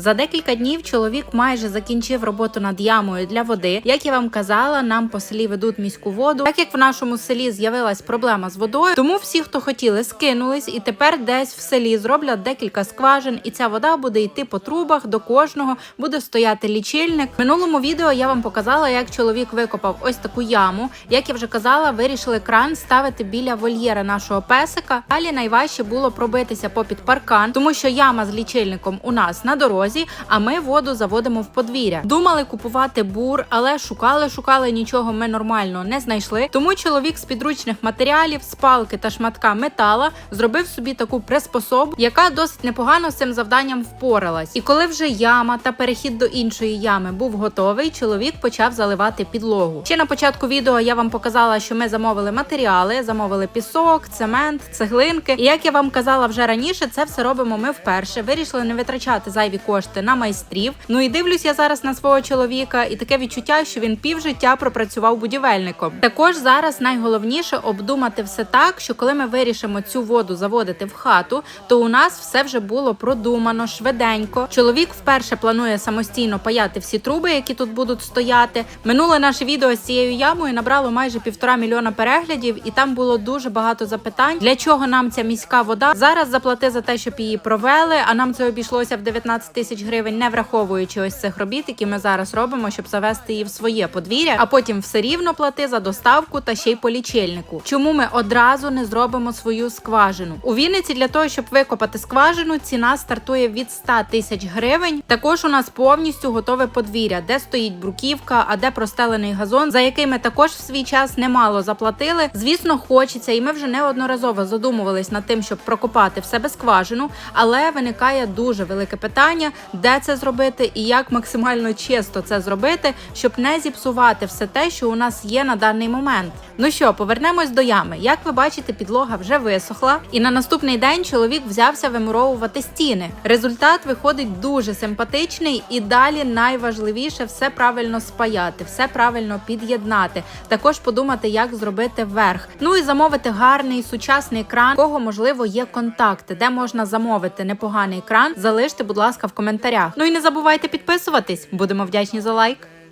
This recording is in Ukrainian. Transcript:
За декілька днів чоловік майже закінчив роботу над ямою для води. Як я вам казала, нам по селі ведуть міську воду. Так як в нашому селі з'явилась проблема з водою, тому всі, хто хотіли, скинулись, і тепер десь в селі зроблять декілька скважин, і ця вода буде йти по трубах до кожного, буде стояти лічильник. В минулому відео я вам показала, як чоловік викопав ось таку яму. Як я вже казала, вирішили кран ставити біля вольєра нашого песика. Далі найважче було пробитися попід паркан, тому що яма з лічильником у нас на дорозі, а ми воду заводимо в подвір'я. Думали купувати бур, але шукали, шукали нічого. Ми нормально не знайшли. Тому чоловік з підручних матеріалів, з палки та шматка метала зробив собі таку приспособу, яка досить непогано з цим завданням впоралась. І коли вже яма та перехід до іншої ями був готовий, чоловік почав заливати підлогу. Ще на початку відео я вам показала, що ми замовили матеріали, замовили пісок, цемент, цеглинки. І як я вам казала вже раніше, це все робимо ми вперше. Вирішили не витрачати зайві кошти на майстрів. Ну і дивлюсь я зараз на свого чоловіка, і таке відчуття, що він півжиття пропрацював будівельником. Також зараз найголовніше обдумати все так, що коли ми вирішимо цю воду заводити в хату, то у нас все вже було продумано швиденько. Чоловік вперше планує самостійно паяти всі труби, які тут будуть стояти. Минуле наше відео з цією ямою набрало майже півтора мільйона переглядів, і там було дуже багато запитань, для чого нам ця міська вода. Зараз заплати за те, щоб її провели. А нам це обійшлося в 19 тисяч гривень, не враховуючи ось цих робіт, які ми зараз робимо, щоб завести її в своє подвір'я, а потім все рівно плати за доставку та ще й по лічильнику. Чому ми одразу не зробимо свою скважину? У Вінниці для того, щоб викопати скважину, ціна стартує від 100 тисяч гривень. Також у нас повністю готове подвір'я, де стоїть бруківка, а де простелений газон, за який ми також в свій час немало заплатили. Звісно, хочеться, і ми вже неодноразово задумувались над тим, щоб прокопати в себе скважину, але виникає дуже велике питання, де це зробити і як максимально чисто це зробити, щоб не зіпсувати все те, що у нас є на даний момент. Ну що, повернемось до ями. Як ви бачите, підлога вже висохла, і на наступний день чоловік взявся вимуровувати стіни. Результат виходить дуже симпатичний, і далі найважливіше все правильно спаяти, все правильно під'єднати. Також подумати, як зробити верх. Ну і замовити гарний сучасний кран, кого можливо є контакти, де можна замовити непоганий кран. Залиште, будь ласка, в коментарях. Ну і не забувайте підписуватись. Будемо вдячні за лайк.